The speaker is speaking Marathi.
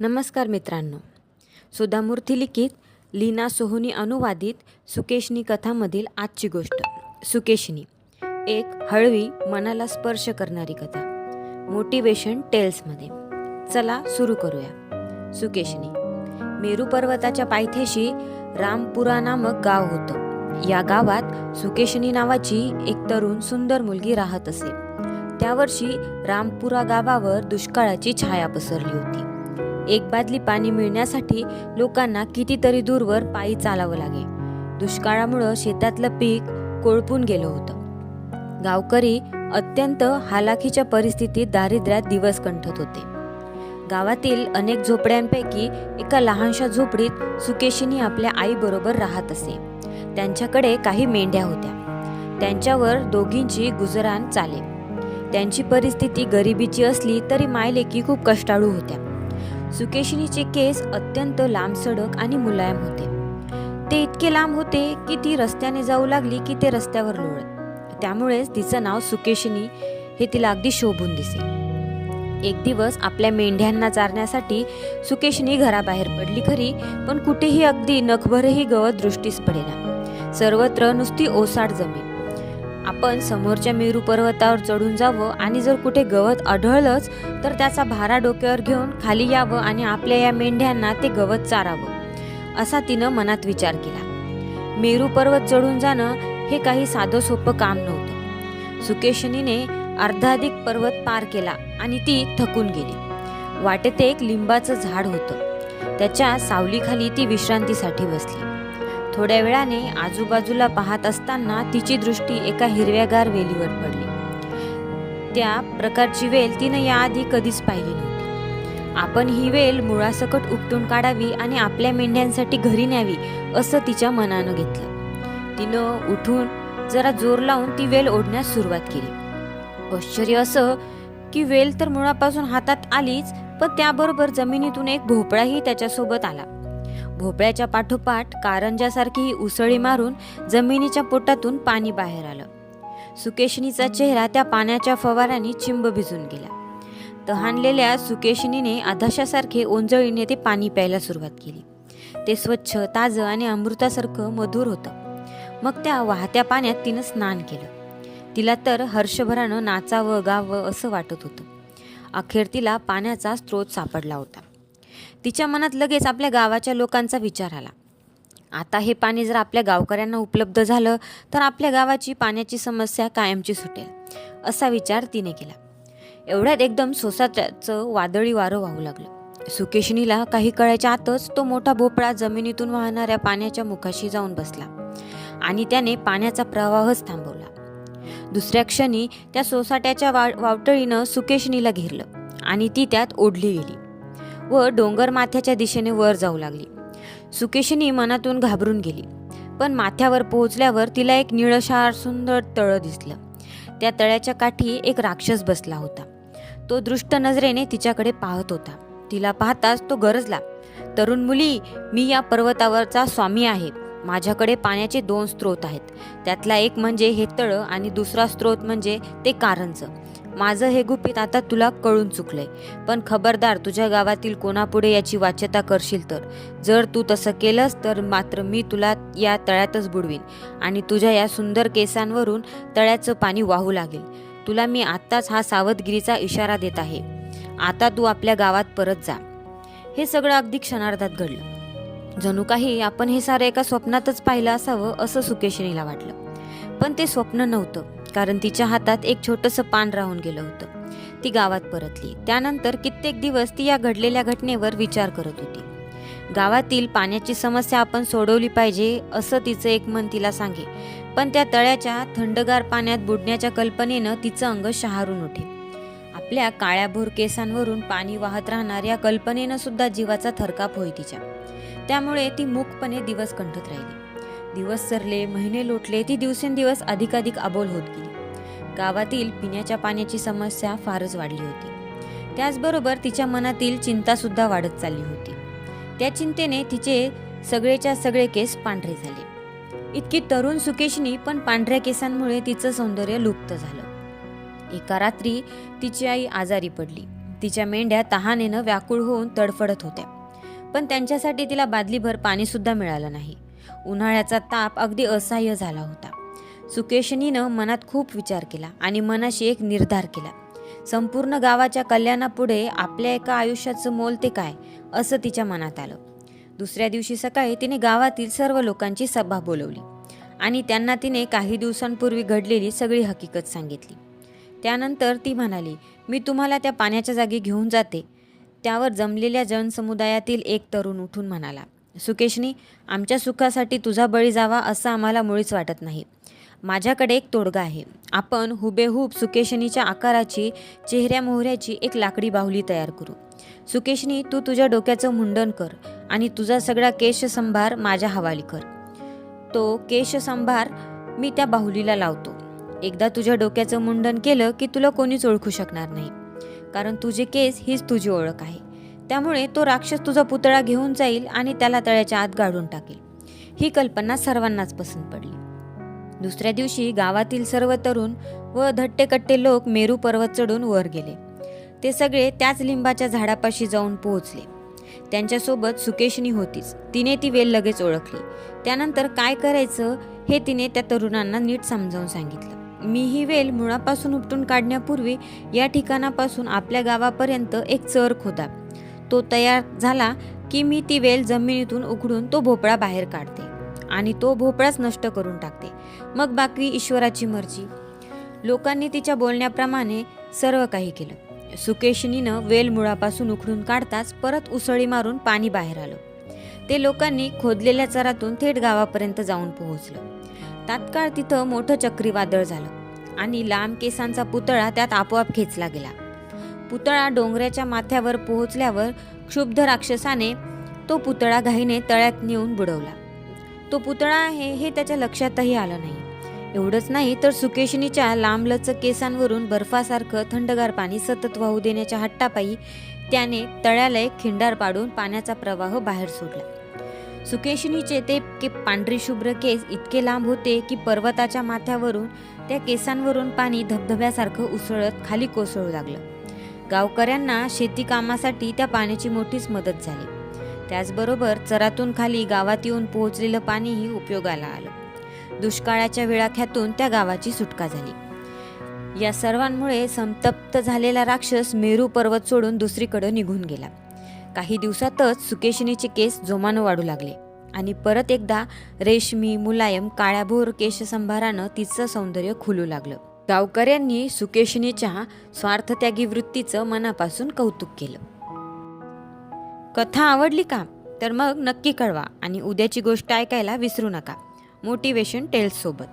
नमस्कार मित्रांनो. सुधामूर्ती लिखित लीना सोहोनी अनुवादित सुकेशनी कथामधील आजची गोष्ट. सुकेशनी एक हळवी मनाला स्पर्श करणारी कथा. मोटिवेशन टेल्समध्ये चला सुरू करूया. सुकेशनी मेरू पर्वताच्या पायथ्याशी रामपुरा नामक गाव होतं. या गावात सुकेशनी नावाची एक तरुण सुंदर मुलगी राहत असे. त्या वर्षी रामपुरा गावावर दुष्काळाची छाया पसरली होती. एक बादली पाणी मिळण्यासाठी लोकांना कितीतरी दूरवर पायी चालावं लागे. दुष्काळामुळं शेतातलं पीक कोळपून गेलं होतं. गावकरी अत्यंत हालाखीच्या परिस्थितीत दारिद्र्यात दिवस कंठत होते. गावातील अनेक झोपड्यांपैकी एका लहानशा झोपडीत सुकेशिनी आपल्या आईबरोबर राहत असे. त्यांच्याकडे काही मेंढ्या होत्या. त्यांच्यावर दोघींची गुजराण चाले. त्यांची परिस्थिती गरिबीची असली तरी मायलेकी खूप कष्टाळू होत्या. सुकेशिनीचे केस अत्यंत लांबसडक आणि मुलायम होते. ते इतके लांब होते की ती रस्त्याने जाऊ लागली की ते रस्त्यावर लोळत. त्यामुळेच तिचं नाव सुकेशिनी हे तिला अगदी शोभून दिसे. एक दिवस आपल्या मेंढ्यांना चारण्यासाठी सुकेशिनी घराबाहेर पडली खरी पण कुठेही अगदी नखभरही गवत दृष्टीस पडेना. सर्वत्र नुसती ओसाड जमीन. आपण समोरच्या मेरू पर्वतावर चढून जावं आणि जर कुठे गवत आढळलंच तर त्याचा भारा डोक्यावर घेऊन खाली यावं आणि आपल्या या मेंढ्यांना ते गवत चारावं. असा तिनं मनात विचार केला. मेरू पर्वत चढून जाणं हे काही साधं सोपं काम नव्हतं. सुकेशनीने अर्धाधिक पर्वत पार केला आणि ती थकून गेली. वाटेत एक लिंबाचं झाड होतं. त्याच्या सावलीखाली ती विश्रांतीसाठी बसली. थोड्या वेळाने आजूबाजूला पाहत असताना तिची दृष्टी एका हिरव्यागार वेलीवर पडली. त्या प्रकारची वेल तिनं याआधी कधीच पाहिली नव्हती. आपण ही वेल मुळासकट उपटून काढावी आणि आपल्या मेंढ्यांसाठी घरी न्यावी असं तिच्या मनानं घेतलं. तिनं उठून जरा जोर लावून ती वेल ओढण्यास सुरुवात केली. आश्चर्य असं की वेल तर मुळापासून हातात आलीच पण त्याबरोबर जमिनीतून एक भोपळाही त्याच्यासोबत आला. भोपळ्याच्या पाठोपाठ कारंजासारखी उसळी मारून जमिनीच्या पोटातून पाणी बाहेर आलं. सुकेशनीचा चेहरा त्या पाण्याच्या फवाराने चिंब भिजून गेला. तहानलेल्या सुकेशनीने आधाशासारखे ओंजळीने ते पाणी प्यायला सुरुवात केली. ते स्वच्छ ताजं आणि अमृतासारखं मधुर होतं. मग त्या वाहत्या पाण्यात तिनं स्नान केलं. तिला तर हर्षभरानं नाचावं गावं असं वाटत होतं. अखेर तिला पाण्याचा स्रोत सापडला होता. तिच्या मनात लगेच आपल्या गावाच्या लोकांचा विचार आला. आता हे पाणी जर आपल्या गावकऱ्यांना उपलब्ध झालं तर आपल्या गावाची पाण्याची समस्या कायमची सुटेल असा विचार तिने केला. एवढ्यात एकदम सोसाट्याचं वादळी वारं वाहू लागलं. सुकेशनीला काही कळायच्या आतच तो मोठा भोपळा जमिनीतून वाहणाऱ्या पाण्याच्या मुखाशी जाऊन बसला आणि त्याने पाण्याचा प्रवाहच थांबवला. दुसऱ्या क्षणी त्या सोसाट्याच्या वा वावटळीनं सुकेशनीला घेरलं आणि ती त्यात ओढली गेली. व डोंगर माथ्याच्या दिशेने वर जाऊ लागली. सुकेशनी मनातून घाबरून गेली. पण माथ्यावर पोहोचल्यावर तिला एक निळशार सुंदर तळं दिसलं. त्या तळ्याच्या काठी एक राक्षस बसला होता. तो दृष्ट नजरेने तिच्याकडे पाहत होता. तिला पाहताच तो गरजला तरुण मुली मी या पर्वतावरचा स्वामी आहे. माझ्याकडे पाण्याचे दोन स्रोत आहेत. त्यातला एक म्हणजे हे तळं आणि दुसरा स्रोत म्हणजे ते कारंज. माझं हे गुपित आता तुला कळून चुकलंय. पण खबरदार तुझ्या गावातील कोणापुढे याची वाच्यता करशील तर? जर तू तसं केलंस तर मात्र मी तुला या तळ्यातच बुडवीन आणि तुझ्या या सुंदर केसांवरून तळ्याचं पाणी वाहू लागेल. तुला मी आत्ताच हा सावधगिरीचा इशारा देत आहे. आता तू आपल्या गावात परत जा. हे सगळं अगदी क्षणार्धात घडलं. जणू काही आपण हे सारं एका स्वप्नातच पाहिलं असावं असं सुकेशिनीला वाटलं. पण ते स्वप्न नव्हतं. कारण तिच्या हातात एक छोटंसं पान राहून गेलं होतं. ती गावात परतली. त्यानंतर कित्येक दिवस ती या घडलेल्या घटनेवर विचार करत होती. गावातील पाण्याची समस्या आपण सोडवली पाहिजे असं तिचं एक मन तिला सांगे. पण त्या तळ्याच्या थंडगार पाण्यात बुडण्याच्या कल्पनेनं तिचं अंग शहारून उठे. आपल्या काळ्याभोर केसांवरून पाणी वाहत राहणार या कल्पनेनं सुद्धा जीवाचा थरकाप होई तिच्या. त्यामुळे ती मूकपणे दिवस कंठत राहिली. दिवस सरले महिने लोटले ती दिवसेंदिवस अधिकाधिक अबोल होत गेली. गावातील पिण्याच्या पाण्याची समस्या फारच वाढली होती. त्याचबरोबर तिच्या मनातील चिंतासुद्धा वाढत चालली होती. त्या चिंतेने तिचे सगळेच्या सगळे केस पांढरे झाले. इतकी तरुण सुकेशनी पण पांढऱ्या केसांमुळे तिचं सौंदर्य लुप्त झालं. एका रात्री तिची आई आजारी पडली. तिच्या मेंढ्या तहानेनं व्याकुळ होऊन तडफडत होत्या. पण त्यांच्यासाठी तिला बादलीभर पाणीसुद्धा मिळालं नाही. उन्हाळ्याचा ताप अगदी असह्य झाला होता. सुकेशनीनं मनात खूप विचार केला आणि मनाशी एक निर्धार केला. संपूर्ण गावाच्या कल्याणापुढे आपल्या एका आयुष्याचं मोल ते काय असं तिच्या मनात आलं. दुसऱ्या दिवशी सकाळी तिने गावातील सर्व लोकांची सभा बोलवली आणि त्यांना तिने काही दिवसांपूर्वी घडलेली सगळी हकीकत सांगितली. त्यानंतर ती म्हणाली मी तुम्हाला त्या पाण्याच्या जागी घेऊन जाते. त्यावर जमलेल्या जनसमुदायातील एक तरुण उठून म्हणाला सुकेशनी आमच्या सुखासाठी तुझा बळी जावा असं आम्हाला मुळीच वाटत नाही. माझ्याकडे एक तोडगा आहे. आपण हुबेहूब सुकेशनीच्या आकाराची चेहऱ्या मोहऱ्याची एक लाकडी बाहुली तयार करू. सुकेशनी तू तुझ्या डोक्याचं मुंडन कर आणि तुझा सगळा केशसंभार माझ्या हवाली कर. तो केशसंभार मी त्या बाहुलीला लावतो. एकदा तुझ्या डोक्याचं मुंडन केलं की तुला कोणीच ओळखू शकणार नाही. कारण तुझे केस हीच तुझी ओळख आहे. त्यामुळे तो राक्षस तुझा पुतळा घेऊन जाईल आणि त्याला तळ्याच्या आत गाडून टाकेल. ही कल्पना सर्वांनाच पसंत पडली. दुसऱ्या दिवशी गावातील सर्व तरुण व धट्टेकट्टे लोक मेरू पर्वत चढून वर गेले. ते सगळे त्याच लिंबाच्या झाडापाशी जाऊन पोहोचले. त्यांच्यासोबत सुकेशनी होतीच. तिने ती वेल लगेच ओळखली. त्यानंतर काय करायचं हे तिने त्या तरुणांना नीट समजावून सांगितलं. मी ही वेल मुळापासून उपटून काढण्यापूर्वी या ठिकाणापासून आपल्या गावापर्यंत एक चर खोदा. तो तयार झाला की मी ती वेल जमिनीतून उघडून तो भोपळा बाहेर काढते आणि तो भोपळाच नष्ट करून टाकते. मग बाकी ईश्वराची मर्जी. लोकांनी तिच्या बोलण्याप्रमाणे सर्व काही केलं. सुकेशनीनं वेल मुळापासून उखडून काढताच परत उसळी मारून पाणी बाहेर आलं. ते लोकांनी खोदलेल्या चरातून थेट गावापर्यंत जाऊन पोहोचलं. तात्काळ तिथं मोठं चक्रीवादळ झालं आणि लांब केसांचा पुतळा त्यात आपोआप खेचला गेला. पुतळा डोंगराच्या माथ्यावर पोहोचल्यावर क्षुब्ध राक्षसाने तो पुतळा घाईने तळ्यात नेऊन बुडवला. तो पुतळा आहे हे त्याच्या लक्षातही आलं नाही. एवढंच नाही तर सुकेशनीच्या लांबलचक केसांवरून बर्फासारखं थंडगार पाणी सतत वाहू देण्याच्या हट्टापायी त्याने तळ्याला एक खिंडार पाडून पाण्याचा प्रवाह बाहेर सोडला. सुकेशनीचे ते के पांढरी शुभ्र केस इतके लांब होते की पर्वताच्या माथ्यावरून त्या केसांवरून पाणी धबधब्यासारखं उसळत खाली कोसळू लागलं. गावकऱ्यांना शेतीकामासाठी त्या पाण्याची मोठीच मदत झाली. त्याचबरोबर चरातून खाली गावात येऊन पोहोचलेलं पाणीही उपयोगाला आलं. दुष्काळाच्या विळाख्यातून त्या गावाची सुटका झाली. या सर्वांमुळे संतप्त झालेला राक्षस मेरू पर्वत सोडून दुसरीकडे निघून गेला. काही दिवसातच सुकेशिनीचे केस जोमानं वाढू लागले आणि परत एकदा रेशमी मुलायम काळ्याभोर केशसंभारानं तिचं सौंदर्य खुलू लागलं. गावकऱ्यांनी सुकेशनीच्या स्वार्थत्यागी वृत्तीचं मनापासून कौतुक केलं. कथा आवडली का? तर मग नक्की कळवा आणि उद्याची गोष्ट ऐकायला विसरू नका. मोटिवेशन टेल्ससोबत